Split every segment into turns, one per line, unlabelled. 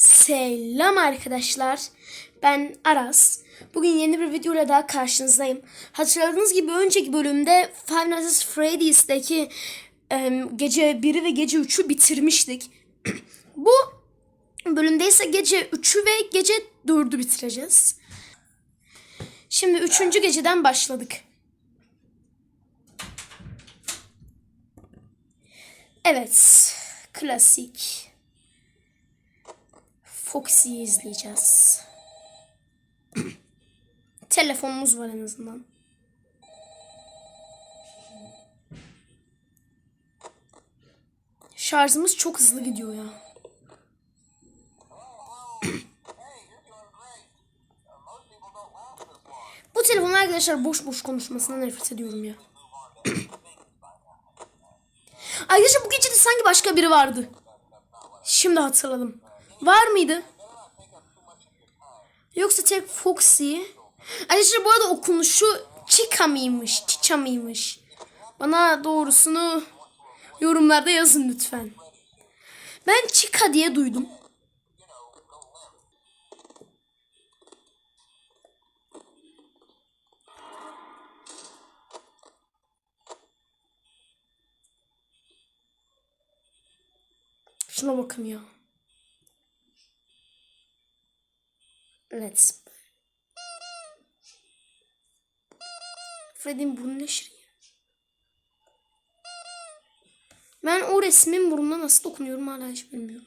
Selam arkadaşlar. Ben Aras. Bugün yeni bir videoyla daha karşınızdayım. Hatırladığınız gibi önceki bölümde Five Nights at Freddy's'teki em, gece 1'i ve gece 3'ü bitirmiştik. Bu bölümde ise gece 3'ü ve gece 4'ü bitireceğiz. Şimdi 3. geceden başladık. Evet. Klasik. Foxy'yi izleyeceğiz. Telefonumuz var en azından. Şarjımız çok hızlı gidiyor ya. Bu telefonun arkadaşlar boş boş konuşmasına nefret ediyorum ya. Arkadaşlar bu gece de sanki başka biri vardı. Şimdi hatırladım. Var mıydı? Yoksa tek Foxy. Arkadaşlar bu arada okunuşu Chica mıymış? Chicha mıymış? Bana doğrusunu yorumlarda yazın lütfen. Ben Chica diye duydum. Şuna bakın ya. Let's. Freddy'nin burnu ne. Ben o resmin burnuna nasıl dokunuyorum hala hiç bilmiyorum.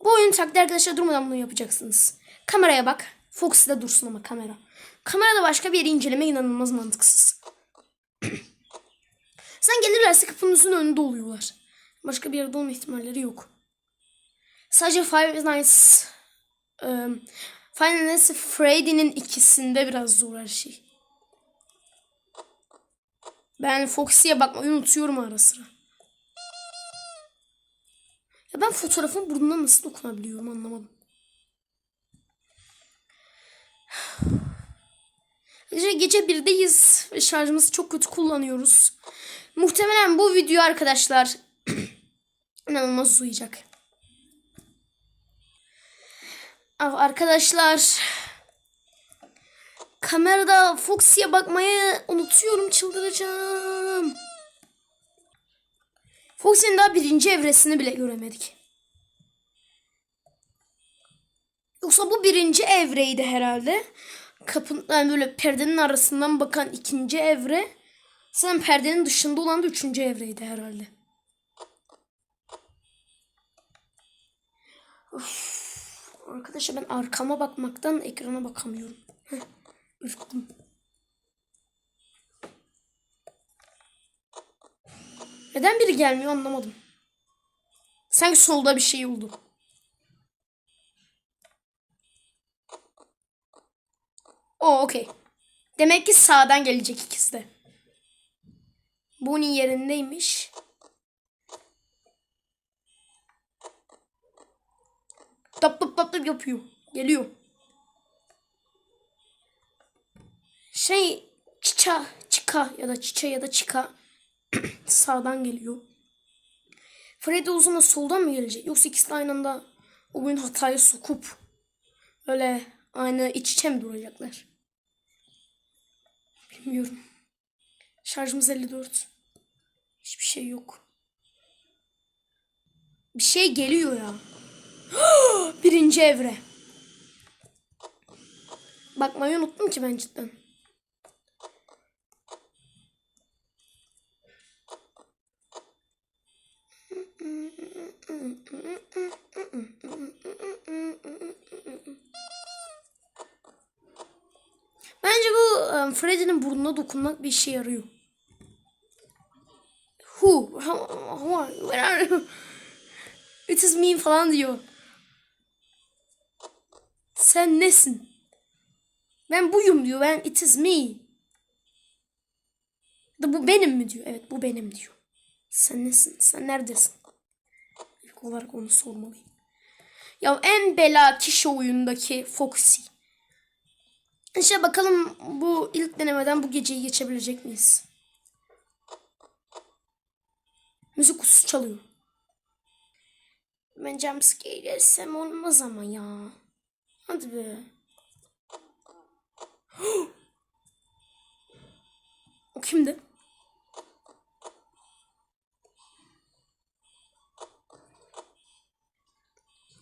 Bu oyun taktiği arkadaşlar durmadan bunu yapacaksınız. Kameraya bak. Fox'da dursun ama kamera. Kamerada başka bir yeri inceleme inanılmaz mantıksız. Sen gelirlerse kapınızın önünde oluyorlar. Başka bir yerde olma ihtimalleri yok. Sadece Five Nights um, Five Nights Freddy'nin ikisinde biraz zor her şey. Ben Foxy'ye bakmayı unutuyorum ara sıra. Ya ben fotoğrafın burnuna nasıl dokunabiliyorum anlamadım. Gece, gece birdeyiz ve şarjımızı çok kötü kullanıyoruz. Muhtemelen bu video arkadaşlar inanılmaz uzayacak. Arkadaşlar kamerada Foxy'ye bakmayı unutuyorum çıldıracağım. Foxy'nin daha birinci evresini bile göremedik. Yoksa bu birinci evreydi herhalde. Kapın yani böyle perdenin arasından bakan ikinci evre. Sen perdenin dışında olan da üçüncü evreydi herhalde. Of. Arkadaşlar ben arkama bakmaktan ekrana bakamıyorum. Heh, ürktüm. Neden biri gelmiyor anlamadım. Sanki solda bir şey oldu. O okey. Demek ki sağdan gelecek ikisi de. Bonnie yerindeymiş. Tap tap tap tap yapıyor. Geliyor. Şey çiça çıka ya da çiça ya da çıka sağdan geliyor. Freddy zaman soldan mı gelecek? Yoksa ikisi de aynı anda o gün hatayı sokup öyle aynı iç içe mi duracaklar? Bilmiyorum. Şarjımız 54. Hiçbir şey yok. Bir şey geliyor ya. Birinci evre. Bakmayı unuttum ki ben cidden. Bence bu um, Freddy'nin burnuna dokunmak bir işe yarıyor. Who? Where are you? It is me falan diyor. Sen nesin? Ben buyum diyor. Ben it is me. Da bu benim mi diyor. Evet bu benim diyor. Sen nesin? Sen neredesin? İlk olarak onu sormalıyım. Ya en bela kişi oyundaki Foxy. İşte bakalım bu ilk denemeden bu geceyi geçebilecek miyiz? Müzik kutusu çalıyor. Ben jumpscare yersem olmaz ama ya. Hadi be. o kimdi?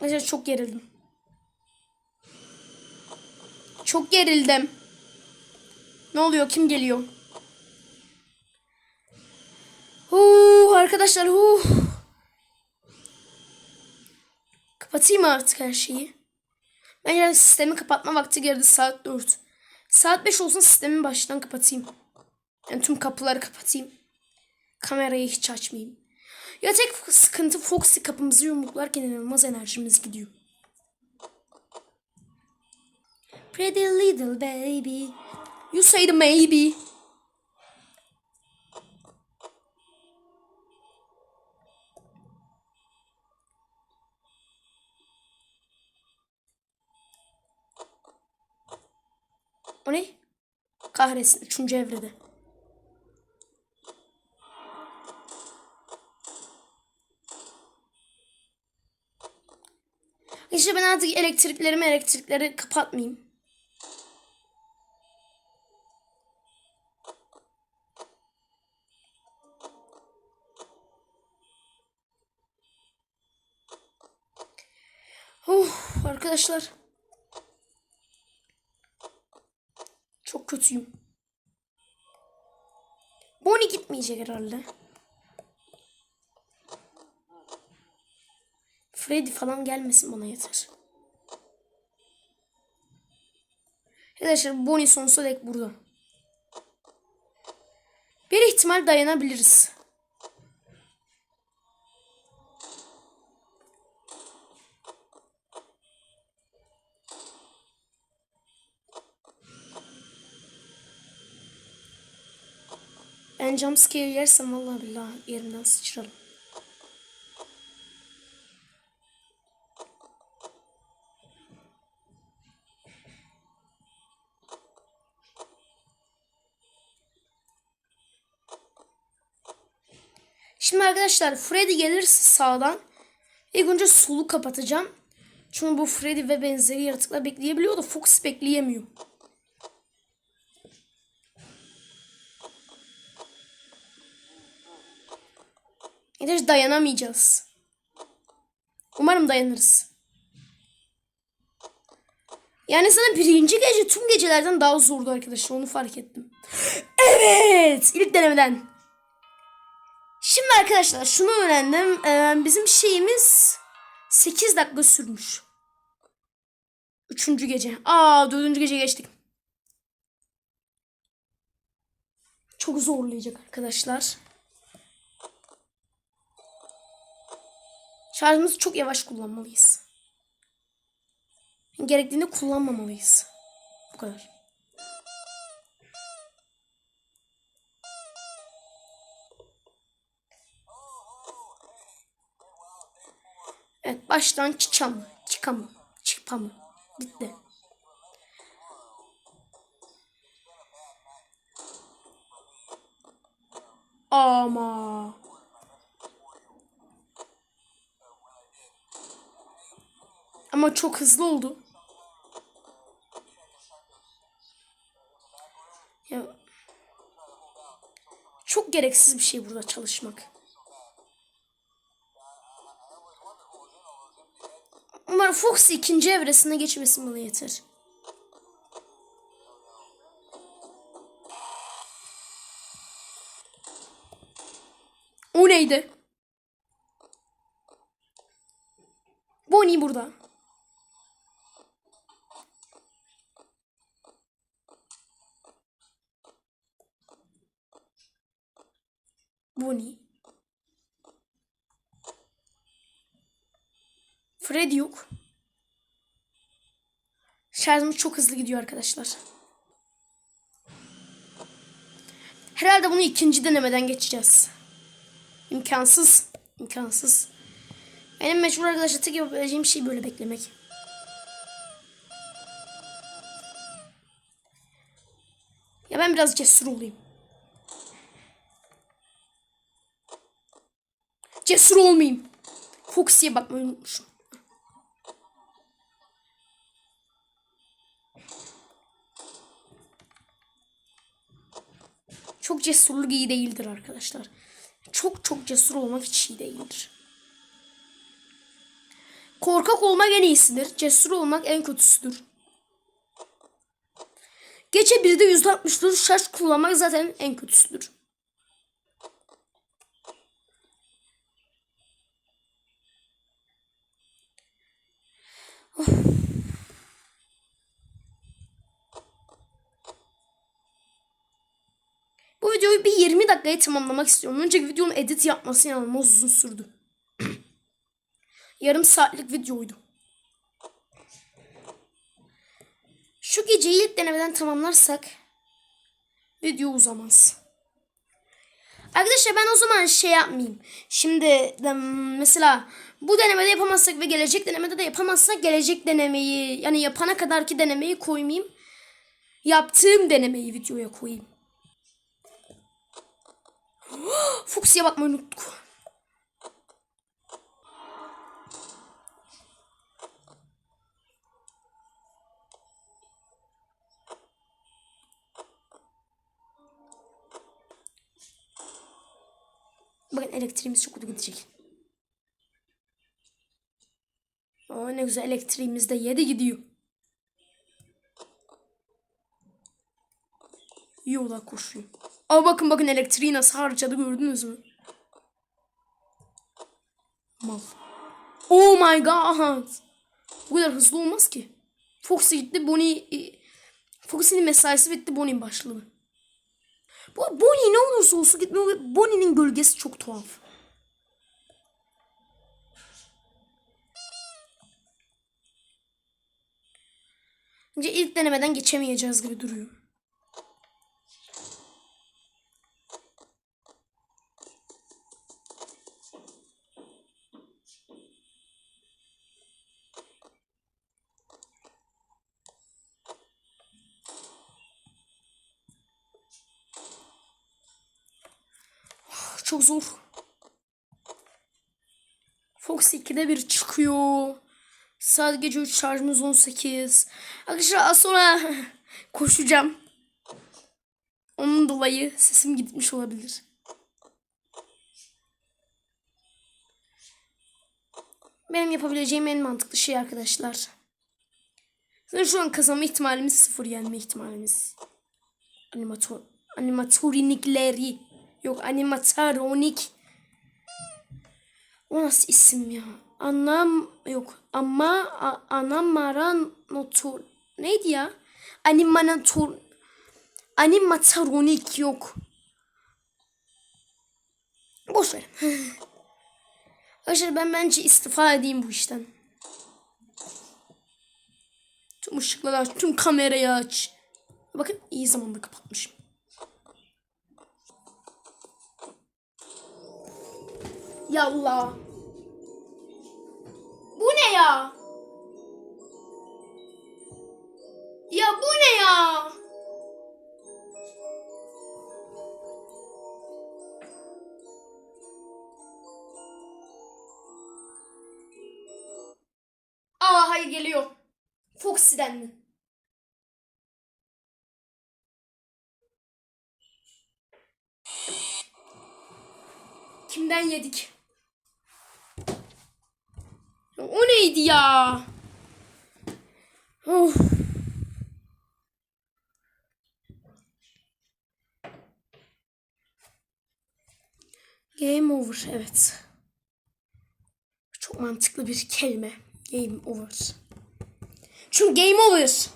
Arkadaşlar çok gerildim. Çok gerildim. Ne oluyor? Kim geliyor? Huu, arkadaşlar huu. Kapatayım artık her şeyi. Bence sistemi kapatma vakti geldi saat 4. Saat 5 olsun sistemi baştan kapatayım. Yani tüm kapıları kapatayım. Kamerayı hiç açmayayım. Ya tek sıkıntı Foxy kapımızı yumruklarken inanılmaz enerjimiz gidiyor. Pretty little baby. You say the maybe. O ne? Kahretsin. Üçüncü evrede. İşte ben artık elektriklerimi elektrikleri kapatmayayım. Arkadaşlar. Çok kötüyüm. Bonnie gitmeyecek herhalde. Freddy falan gelmesin bana yeter. Arkadaşlar Bonnie sonsuza dek burada. Bir ihtimal dayanabiliriz. Ben jumpscare yersem vallahi billahi yerimden sıçrarım. Şimdi arkadaşlar Freddy gelirse sağdan ilk önce solu kapatacağım. Çünkü bu Freddy ve benzeri yaratıklar bekleyebiliyor da Fox bekleyemiyor. Hiç dayanamayacağız. Umarım dayanırız. Yani sana birinci gece tüm gecelerden daha zordu arkadaşlar onu fark ettim. Evet ilk denemeden. Şimdi arkadaşlar şunu öğrendim. Ee, bizim şeyimiz 8 dakika sürmüş. Üçüncü gece. Aa dördüncü gece geçtik. Çok zorlayacak arkadaşlar. Şarjımızı çok yavaş kullanmalıyız. Gerektiğinde kullanmamalıyız. Bu kadar. Evet baştan çıçam. Çıkam. Çıkpam. Bitti. Ama. Ama çok hızlı oldu. Ya çok gereksiz bir şey burada çalışmak. Umarım Fox ikinci evresine geçmesin bana yeter. O neydi? Bonnie burada. Bonnie. Fred yok. Şarjımız çok hızlı gidiyor arkadaşlar. Herhalde bunu ikinci denemeden geçeceğiz. İmkansız. İmkansız. Benim mecbur arkadaşlar tek yapabileceğim şey böyle beklemek. ben biraz cesur olayım. Cesur olmayayım. Foxy'ye bakmayı unutmuşum. Çok cesurluk iyi değildir arkadaşlar. Çok çok cesur olmak hiç iyi değildir. Korkak olmak en iyisidir. Cesur olmak en kötüsüdür. Gece bir de %64 şarj kullanmak zaten en kötüsüdür. Of. Bu videoyu bir 20 dakikaya tamamlamak istiyorum. Önceki videonun edit yapması inanılmaz uzun sürdü. Yarım saatlik videoydu. Şu geceyi ilk denemeden tamamlarsak video uzamaz. Arkadaşlar ben o zaman şey yapmayayım. Şimdi mesela bu denemede yapamazsak ve gelecek denemede de yapamazsak gelecek denemeyi yani yapana kadarki denemeyi koymayayım. Yaptığım denemeyi videoya koyayım. Fuchs'ya bakmayı unuttuk. Bakın elektriğimiz çok kötü gidecek. Aa, ne güzel elektriğimiz de yedi gidiyor. Yola koşuyor. Aa bakın bakın elektriği nasıl harcadı gördünüz mü? Mal. Oh my god. Bu kadar hızlı olmaz ki. Foxy gitti Bonnie... Foxy'nin mesaisi bitti Bonnie başladı. Bu Bonnie ne olursa olsun gitmiyor Bonnie'nin gölgesi çok tuhaf. Bence ilk denemeden geçemeyeceğiz gibi duruyor. Çok zor. Fox 2'de bir çıkıyor. Saat gece 3 şarjımız 18. Arkadaşlar az sonra koşacağım. Onun dolayı sesim gitmiş olabilir. Benim yapabileceğim en mantıklı şey arkadaşlar. Zaten şu an kazanma ihtimalimiz sıfır yenme ihtimalimiz. Animator, animatronikleri. Yok animatronik. O nasıl isim ya? Anam yok ama a, anamaraноtor neydi ya? Animanator animatronik yok. Boş ver. Arkadaşlar ben bence istifa edeyim bu işten. Tüm ışıkları aç, tüm kamerayı aç. Bakın iyi zamanda kapatmışım. Yallah. Bu ne ya? Ya bu ne ya? Aa hayır geliyor. Foxy'den mi? Kimden yedik? O neydi ya? Of. Game over evet. Çok mantıklı bir kelime. Game over. Çünkü game over.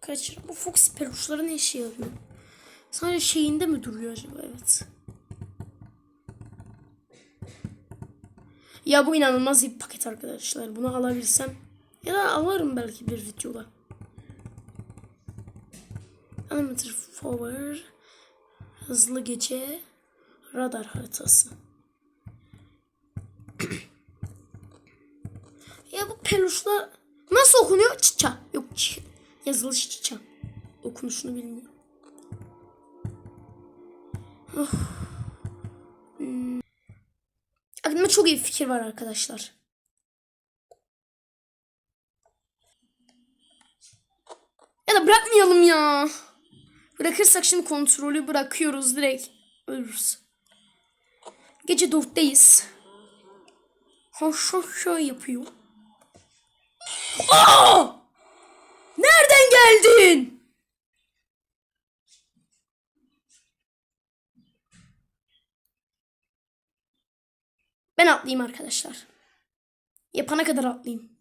Kaç bu Fox peluşları ne işe yarıyor? Sadece şeyinde mi duruyor acaba? Evet. Ya bu inanılmaz bir paket arkadaşlar. Bunu alabilsem. Ya da alırım belki bir videoda. Animator Forward. Hızlı gece. Radar haritası. ya bu peluşlar nasıl okunuyor? Çiça. Yok. Yazılış çiça. Okunuşunu bilmiyorum. Of. Hmm. Aklımda çok iyi fikir var arkadaşlar. Ya da bırakmayalım ya. Bırakırsak şimdi kontrolü bırakıyoruz direkt. Ölürüz. Gece dörtteyiz. Hoş hoş şöyle yapıyor. Aa! Nereden geldin? Ben atlayayım arkadaşlar. Yapana kadar atlayayım.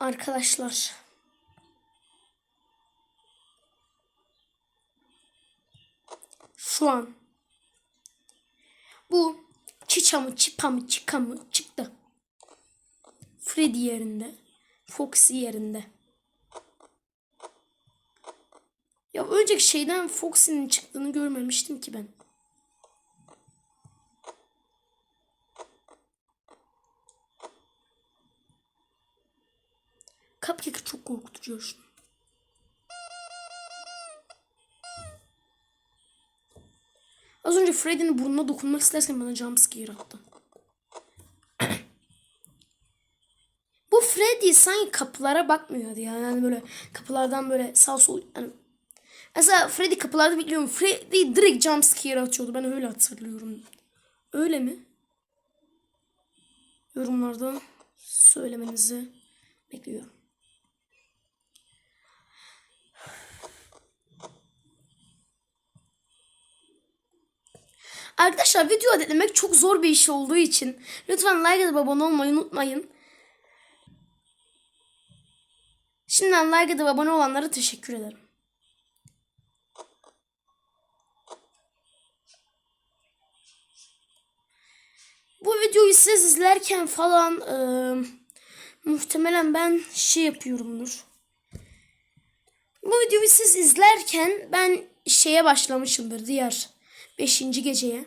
Arkadaşlar. Şu an bu Çiça mı Çipa çıktı. Freddy yerinde. Foxy yerinde. Ya önceki şeyden Foxy'nin çıktığını görmemiştim ki ben. Cupcake çok korkutucu şu. Az önce Freddy'nin burnuna dokunmak isterken bana jumpscare attı. Bu Freddy sanki kapılara bakmıyordu ya. Yani böyle kapılardan böyle sağ sol yani Mesela Freddy kapılarda bekliyorum. Freddy direkt jumpscare atıyordu. Ben öyle hatırlıyorum. Öyle mi? Yorumlarda söylemenizi bekliyorum. Arkadaşlar video editlemek çok zor bir iş olduğu için lütfen like atıp abone olmayı unutmayın. Şimdiden like atıp abone olanlara teşekkür ederim. Bu videoyu siz izlerken falan e, muhtemelen ben şey yapıyorumdur. Bu videoyu siz izlerken ben şeye başlamışımdır diğer 5. geceye.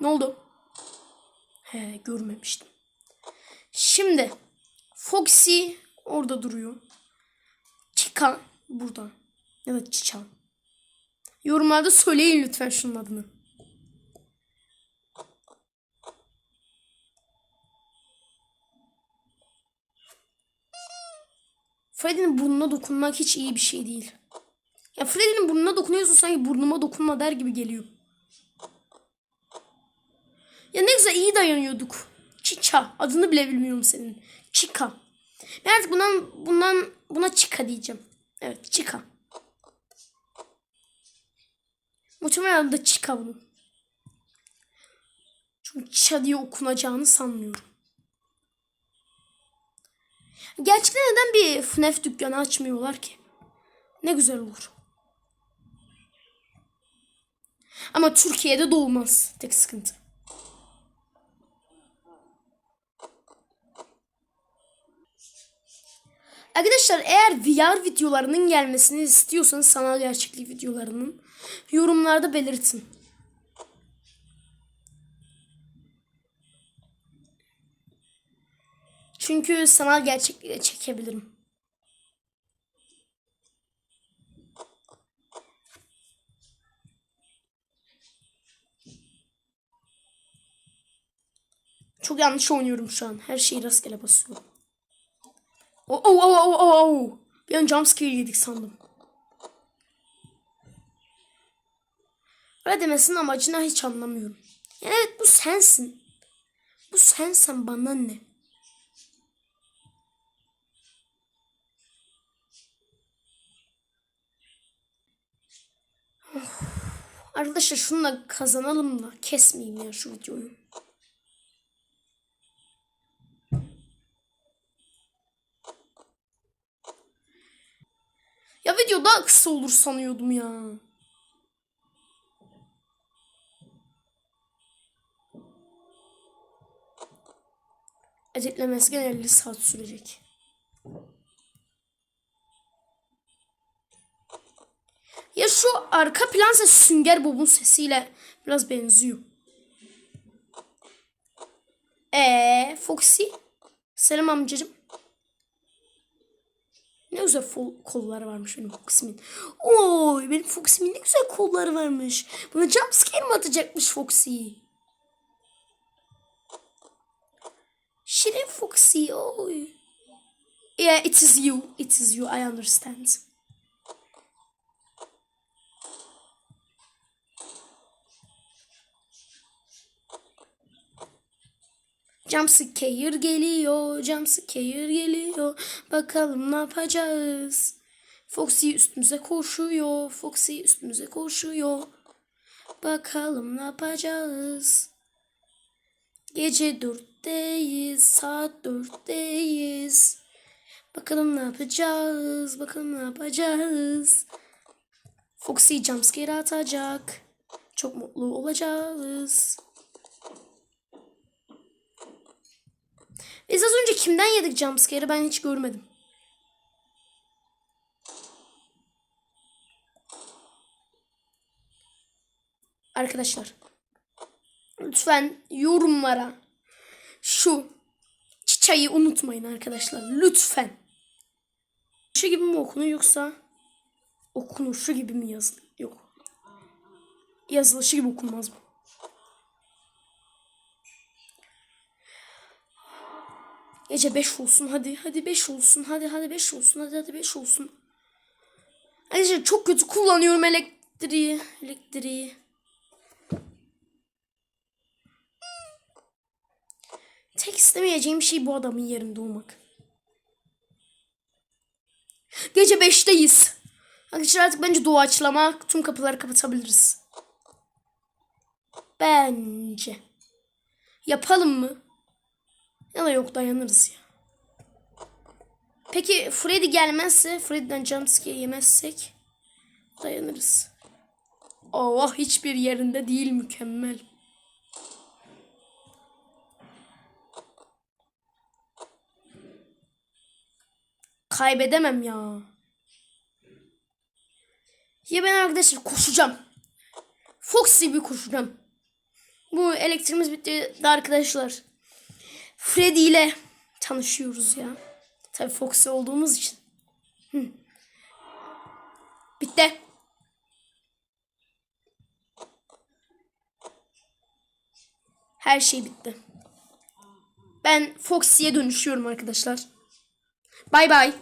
Ne oldu? He görmemiştim. Şimdi Foxy orada duruyor. Chica burada. Evet Chica. Yorumlarda söyleyin lütfen şunun adını. Freddy'nin burnuna dokunmak hiç iyi bir şey değil. Ya Freddy'nin burnuna dokunuyorsun sanki burnuma dokunma der gibi geliyor. Ya ne güzel iyi dayanıyorduk. Chicha. Adını bile bilmiyorum senin. Chica. Ben artık bundan, bundan buna Chica diyeceğim. Evet Chica. Muhtemelen adı Chica bunun. Çünkü Chica diye okunacağını sanmıyorum. Gerçekten neden bir FNAF dükkanı açmıyorlar ki? Ne güzel olur. Ama Türkiye'de doğmaz. Tek sıkıntı. Arkadaşlar eğer VR videolarının gelmesini istiyorsanız sanal gerçeklik videolarının yorumlarda belirtin. Çünkü sanal gerçekliğe çekebilirim. Çok yanlış oynuyorum şu an. Her şeyi rastgele basıyorum. Oh oh oh oh oh oh. Bir an jumpscare yedik sandım. Öyle demesinin amacını hiç anlamıyorum. Yani evet bu sensin. Bu sensen bana ne? Arkadaşlar şununla kazanalım da kesmeyeyim ya şu videoyu. Ya video daha kısa olur sanıyordum ya. Editlemesi gene 50 saat sürecek. Ya şu arka plan ses Sünger Bob'un sesiyle biraz benziyor. Ee, Foxy. Selam amcacım. Ne güzel kolları varmış benim Foxy'min. Oy benim Foxy'min ne güzel kolları varmış. Buna jumpscare mi atacakmış Foxy? Şirin Foxy. Oy. Yeah, it is you. It is you. I understand. Jumpscare geliyor, jumpscare geliyor. Bakalım ne yapacağız? Foxy üstümüze koşuyor, Foxy üstümüze koşuyor. Bakalım ne yapacağız? Gece dörtteyiz, saat dörtteyiz. Bakalım ne yapacağız, bakalım ne yapacağız? Foxy jumpscare atacak. Çok mutlu olacağız. Biz az önce kimden yedik jumpscare'ı ben hiç görmedim. Arkadaşlar lütfen yorumlara şu çiçeği unutmayın arkadaşlar lütfen. Şu gibi mi okunuyor yoksa okunuşu gibi mi yazılıyor? Yok. Yazılışı gibi okunmaz bu. Gece 5 olsun hadi. Hadi 5 olsun. Hadi hadi 5 olsun. Hadi hadi 5 olsun. Arkadaşlar çok kötü kullanıyorum elektriği. Elektriği. Tek istemeyeceğim şey bu adamın yerinde olmak. Gece 5'teyiz. Arkadaşlar artık bence doğaçlama tüm kapıları kapatabiliriz. Bence. Yapalım mı? Ya da yok dayanırız ya. Peki Freddy gelmezse, Freddy'den jumpscare yemezsek dayanırız. Allah hiçbir yerinde değil mükemmel. Kaybedemem ya. Ya ben arkadaşlar koşacağım. Fox gibi koşacağım. Bu elektriğimiz bitti arkadaşlar. Freddy ile tanışıyoruz ya. Tabii Foxy olduğumuz için. Bitti. Her şey bitti. Ben Foxy'ye dönüşüyorum arkadaşlar. Bay bay.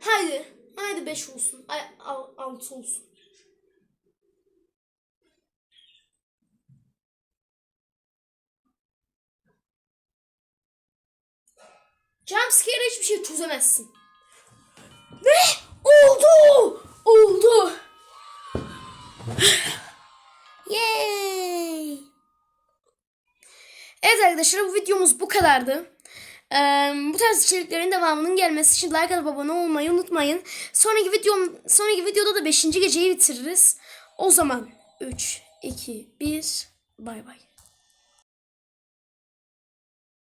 Haydi. Haydi 5 olsun. Ay 6 olsun. Jumpscare hiçbir şey çözemezsin. Ne? Oldu! Oldu! Yay! Evet arkadaşlar bu videomuz bu kadardı. Ee, bu tarz içeriklerin devamının gelmesi için like atıp abone olmayı unutmayın. Sonraki videom sonraki videoda da 5. geceyi bitiririz. O zaman 3 2 1 bay bay.